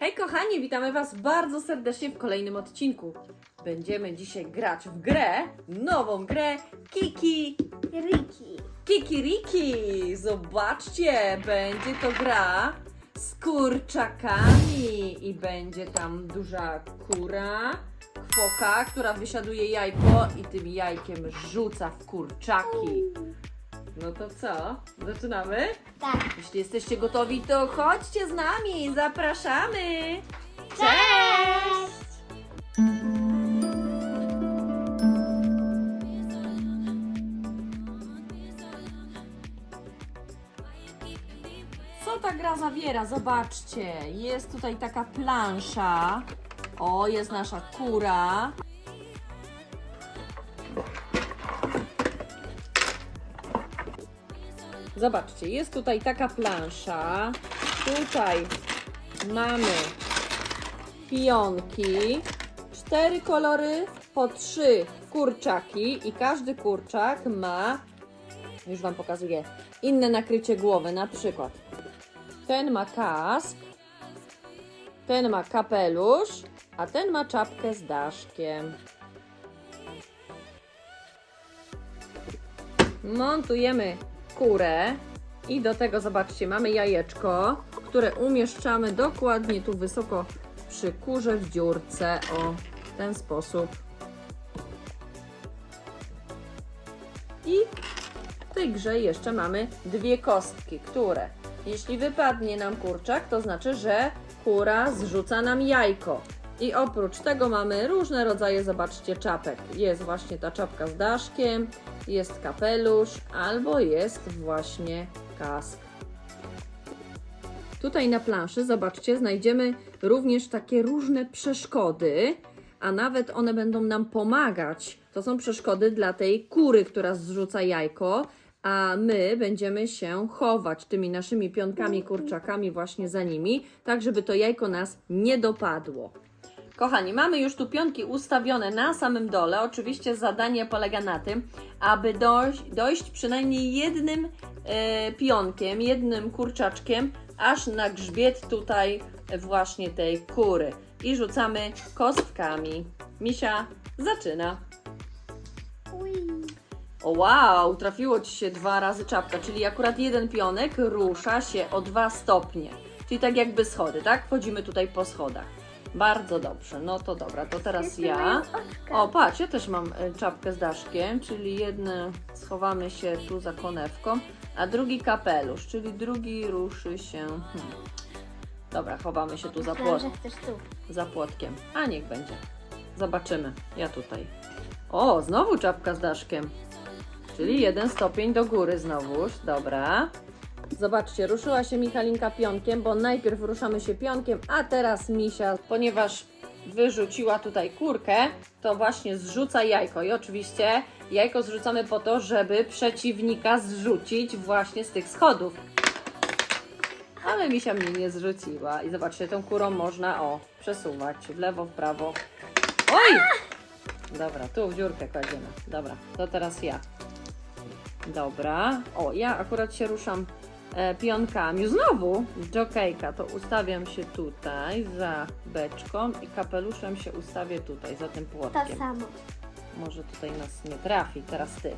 Hej kochani, witamy Was bardzo serdecznie w kolejnym odcinku. Będziemy dzisiaj grać w grę, nową grę Kiki Riki. Kiki Riki. Zobaczcie, będzie to gra z kurczakami i będzie tam duża kura, kwoka, która wysiaduje jajko i tym jajkiem rzuca w kurczaki. No to co? Zaczynamy? Tak. Jeśli jesteście gotowi, to chodźcie z nami, zapraszamy! Cześć! Co ta gra zawiera? Zobaczcie, jest tutaj taka plansza. O, jest nasza kura. Zobaczcie, jest tutaj taka plansza. Tutaj mamy pionki. Cztery kolory po trzy kurczaki i każdy kurczak ma, już Wam pokazuję, inne nakrycie głowy. Na przykład ten ma kask, ten ma kapelusz, a ten ma czapkę z daszkiem. Montujemy kurę i do tego zobaczcie, mamy jajeczko, które umieszczamy dokładnie tu wysoko przy kurze w dziurce. O, w ten sposób. I w tej grze jeszcze mamy dwie kostki, które jeśli wypadnie nam kurczak, to znaczy, że kura zrzuca nam jajko. I oprócz tego mamy różne rodzaje, zobaczcie, czapek. Jest właśnie ta czapka z daszkiem, jest kapelusz, albo jest właśnie kask. Tutaj na planszy, zobaczcie, znajdziemy również takie różne przeszkody, a nawet one będą nam pomagać. To są przeszkody dla tej kury, która zrzuca jajko, a my będziemy się chować tymi naszymi pionkami, kurczakami właśnie za nimi, tak żeby to jajko nas nie dopadło. Kochani, mamy już tu pionki ustawione na samym dole. Oczywiście zadanie polega na tym, aby dojść, dojść przynajmniej jednym e, pionkiem, jednym kurczaczkiem, aż na grzbiet tutaj właśnie tej kury. I rzucamy kostkami. Misia zaczyna. O wow, trafiło Ci się dwa razy czapka, czyli akurat jeden pionek rusza się o dwa stopnie. Czyli tak jakby schody, tak? Wchodzimy tutaj po schodach. Bardzo dobrze, no to dobra, to teraz ja. O, patrz, ja też mam e, czapkę z daszkiem, czyli jedne schowamy się tu za konewką, a drugi kapelusz, czyli drugi ruszy się. Hmm. Dobra, chowamy się tu za, Myślałam, płot, że chcesz tu. za płotkiem. A niech będzie. Zobaczymy. Ja tutaj. O, znowu czapka z daszkiem. Czyli jeden stopień do góry znowuż. Dobra. Zobaczcie, ruszyła się Michalinka pionkiem, bo najpierw ruszamy się pionkiem, a teraz Misia, ponieważ wyrzuciła tutaj kurkę, to właśnie zrzuca jajko. I oczywiście jajko zrzucamy po to, żeby przeciwnika zrzucić właśnie z tych schodów. Ale Misia mnie nie zrzuciła. I zobaczcie, tą kurą można, o, przesuwać w lewo, w prawo. Oj! Dobra, tu w dziurkę kładziemy. Dobra, to teraz ja. Dobra. O, ja akurat się ruszam pionkami. Znowu jokejka, to ustawiam się tutaj za beczką i kapeluszem się ustawię tutaj, za tym To płotkiem. samo. Może tutaj nas nie trafi. Teraz ty.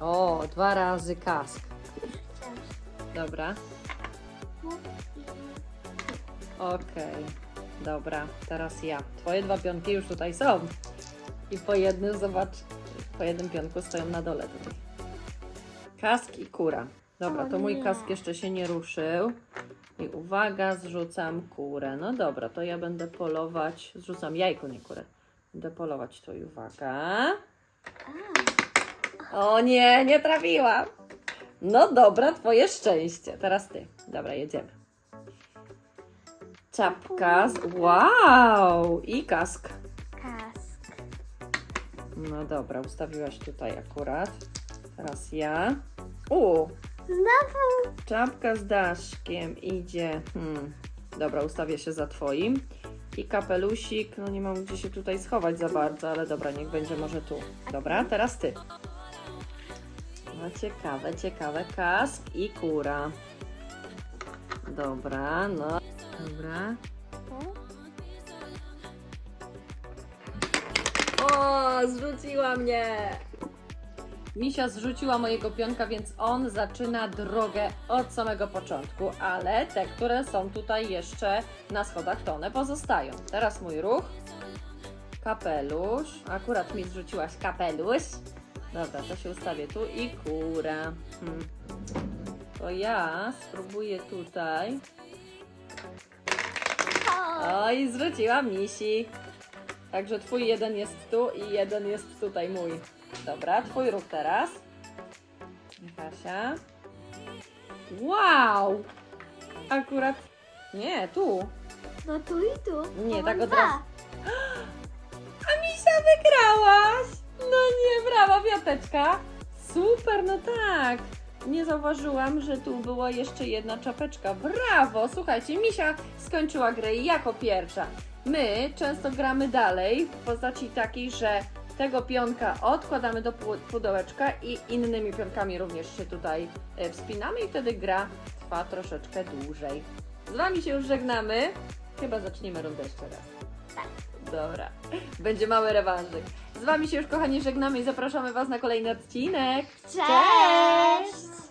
O, dwa razy kask. Dobra. Okej. Dobra, teraz ja. Twoje dwa pionki już tutaj są. I po jednym, zobacz, po jednym pionku stoją na dole tutaj. Kask i kura. Dobra, to mój kask jeszcze się nie ruszył. I uwaga, zrzucam kurę. No dobra, to ja będę polować. Zrzucam jajko, nie kurę. Będę polować to i uwaga. O nie, nie trafiłam. No dobra, twoje szczęście. Teraz ty. Dobra, jedziemy. Czapka. Z... Wow! I kask. Kask. No dobra, ustawiłaś tutaj akurat. Teraz ja. U, Znowu. czapka z daszkiem idzie. Hmm. Dobra, ustawię się za twoim. I kapelusik, no nie mam gdzie się tutaj schować za bardzo, ale dobra, niech będzie może tu. Dobra, teraz ty. No ciekawe, ciekawe. Kask i kura. Dobra, no. Dobra. O, zrzuciła mnie! Misia zrzuciła mojego pionka, więc on zaczyna drogę od samego początku, ale te, które są tutaj jeszcze na schodach, to one pozostają. Teraz mój ruch. Kapelusz. Akurat mi zrzuciłaś kapelusz. Dobra, to się ustawię tu i kura. Hmm. To ja spróbuję tutaj. Oj, zrzuciłam misi. Także twój jeden jest tu i jeden jest tutaj mój. Dobra, twój ruch teraz. Kasia. Wow! Akurat. Nie, tu. No tu i tu. Nie, tak od razu. A Misia wygrałaś! No nie, brawa, Wiateczka. Super, no tak. Nie zauważyłam, że tu była jeszcze jedna czapeczka. Brawo! Słuchajcie, Misia skończyła grę jako pierwsza. My często gramy dalej w postaci takiej, że tego pionka odkładamy do pu- pudełeczka i innymi pionkami również się tutaj e, wspinamy i wtedy gra trwa troszeczkę dłużej. Z Wami się już żegnamy. Chyba zaczniemy rundę jeszcze raz. Dobra, będzie mały rewanżyk. Z Wami się już kochani żegnamy i zapraszamy Was na kolejny odcinek. Cześć!